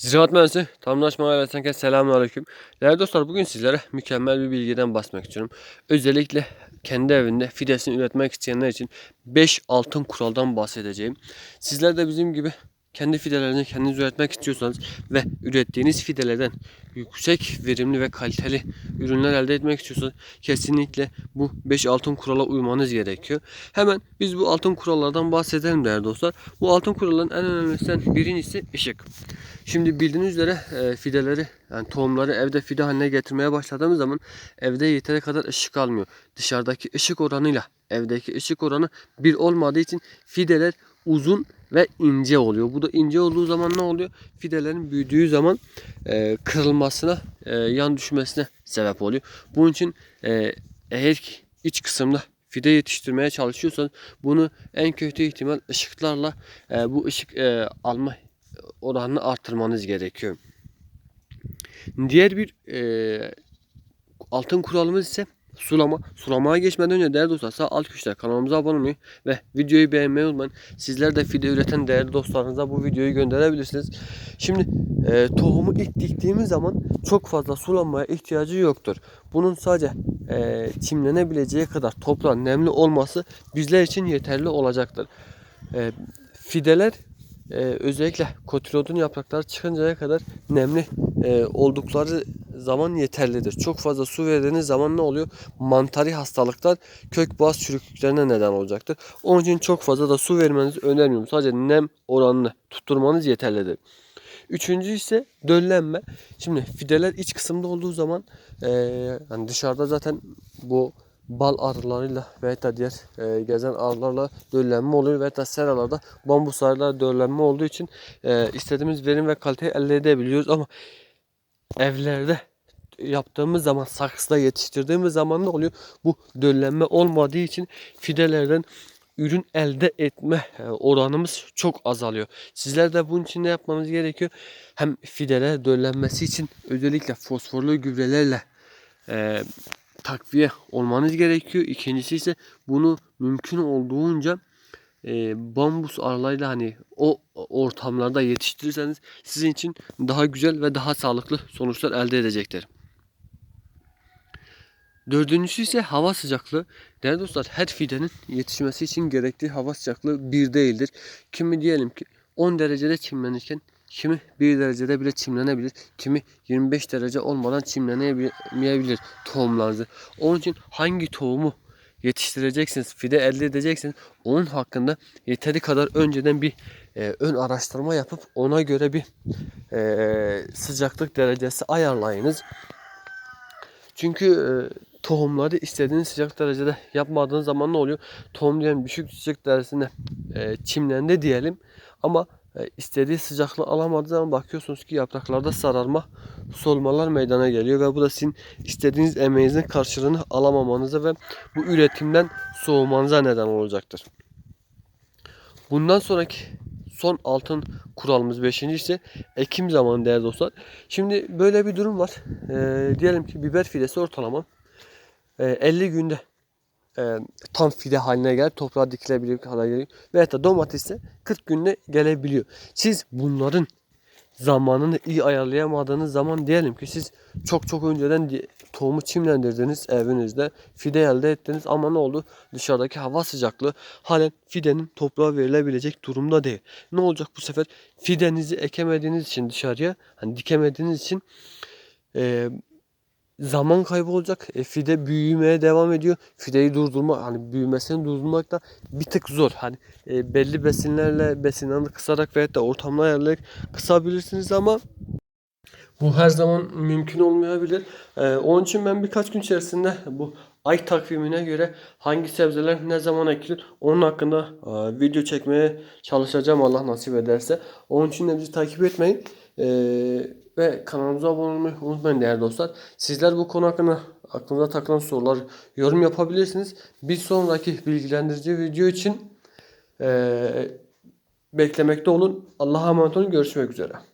Ziraat Mühendisi Tamlaşma Ailesi'nden selamun aleyküm. Değerli dostlar bugün sizlere mükemmel bir bilgiden bahsetmek istiyorum. Özellikle kendi evinde fidesini üretmek isteyenler için 5 altın kuraldan bahsedeceğim. Sizler de bizim gibi kendi fidelerinizi kendiniz üretmek istiyorsanız ve ürettiğiniz fidelerden yüksek verimli ve kaliteli ürünler elde etmek istiyorsanız kesinlikle bu 5 altın kurala uymanız gerekiyor. Hemen biz bu altın kurallardan bahsedelim değerli dostlar. Bu altın kuralların en önemlisinden birincisi ışık. Şimdi bildiğiniz üzere e, fideleri yani tohumları evde fide haline getirmeye başladığımız zaman evde yeteri kadar ışık almıyor. Dışarıdaki ışık oranıyla evdeki ışık oranı bir olmadığı için fideler uzun ve ince oluyor. Bu da ince olduğu zaman ne oluyor? Fidelerin büyüdüğü zaman e, kırılmasına, e, yan düşmesine sebep oluyor. Bunun için e, eğer iç kısımda fide yetiştirmeye çalışıyorsanız bunu en kötü ihtimal ışıklarla e, bu ışık e, alma oranını arttırmanız gerekiyor. Diğer bir e, altın kuralımız ise sulama. Sulamaya geçmeden önce değerli dostlar sağ alt köşede kanalımıza abone olmayı ve videoyu beğenmeyi unutmayın. Sizler de fide üreten değerli dostlarınıza bu videoyu gönderebilirsiniz. Şimdi e, tohumu ilk diktiğimiz zaman çok fazla sulanmaya ihtiyacı yoktur. Bunun sadece e, çimlenebileceği kadar toprağın nemli olması bizler için yeterli olacaktır. E, fideler e, özellikle kotilodun yaprakları çıkıncaya kadar nemli e, oldukları zaman yeterlidir. Çok fazla su verdiğiniz zaman ne oluyor? Mantari hastalıklar kök boğaz çürüklüklerine neden olacaktır. Onun için çok fazla da su vermenizi önermiyorum. Sadece nem oranını tutturmanız yeterlidir. Üçüncü ise döllenme. Şimdi fideler iç kısımda olduğu zaman e, yani dışarıda zaten bu bal arılarıyla veya da diğer e, gezen arılarla döllenme oluyor veya da seralarda bambus arılarla döllenme olduğu için e, istediğimiz verim ve kaliteyi elde edebiliyoruz ama evlerde yaptığımız zaman saksıda yetiştirdiğimiz zaman ne oluyor? Bu döllenme olmadığı için fidelerden ürün elde etme e, oranımız çok azalıyor. Sizler de bunun için ne yapmanız gerekiyor? Hem fideler döllenmesi için özellikle fosforlu gübrelerle e, takviye olmanız gerekiyor. İkincisi ise bunu mümkün olduğunca e, bambus arılarıyla hani o ortamlarda yetiştirirseniz sizin için daha güzel ve daha sağlıklı sonuçlar elde edecektir. Dördüncüsü ise hava sıcaklığı. Değerli dostlar her fidenin yetişmesi için gerekli hava sıcaklığı bir değildir. Kimi diyelim ki 10 derecede çimlenirken kimi 1 derecede bile çimlenebilir. Kimi 25 derece olmadan çimlenemeyebilir tohumlarınızı. Onun için hangi tohumu yetiştireceksiniz, fide elde edeceksiniz. Onun hakkında yeteri kadar önceden bir e, ön araştırma yapıp ona göre bir e, sıcaklık derecesi ayarlayınız. Çünkü e, tohumları istediğiniz sıcak derecede yapmadığınız zaman ne oluyor? Tohum diyelim düşük sıcak derecesinde e, çimlendi diyelim ama e, istediği sıcaklığı alamadığı zaman bakıyorsunuz ki yapraklarda sararma, solmalar meydana geliyor ve bu da sizin istediğiniz emeğinizin karşılığını alamamanıza ve bu üretimden soğumanıza neden olacaktır. Bundan sonraki son altın kuralımız 5. ise ekim zamanı değerli dostlar. Şimdi böyle bir durum var. Ee, diyelim ki biber fidesi ortalama e, 50 günde e, tam fide haline gelir. Toprağa dikilebilir hale geliyor. Veya da domates ise 40 günde gelebiliyor. Siz bunların zamanını iyi ayarlayamadığınız zaman diyelim ki siz çok çok önceden tohumu çimlendirdiniz evinizde fide elde ettiniz ama ne oldu dışarıdaki hava sıcaklığı halen fidenin toprağa verilebilecek durumda değil. Ne olacak bu sefer fidenizi ekemediğiniz için dışarıya hani dikemediğiniz için e, zaman kaybı olacak. E, fide büyümeye devam ediyor. Fideyi durdurma hani büyümesini durdurmak da bir tık zor. Hani e, belli besinlerle besinlerini kısarak veya da ortamını ayarlayarak kısabilirsiniz ama bu her zaman mümkün olmayabilir. Ee, onun için ben birkaç gün içerisinde bu ay takvimine göre hangi sebzeler ne zaman ekilir onun hakkında e, video çekmeye çalışacağım Allah nasip ederse. Onun için de bizi takip etmeyin. Ee, ve kanalımıza abone olmayı unutmayın değerli dostlar. Sizler bu konu hakkında aklınıza takılan sorular yorum yapabilirsiniz. Bir sonraki bilgilendirici video için e, beklemekte olun. Allah'a emanet olun. Görüşmek üzere.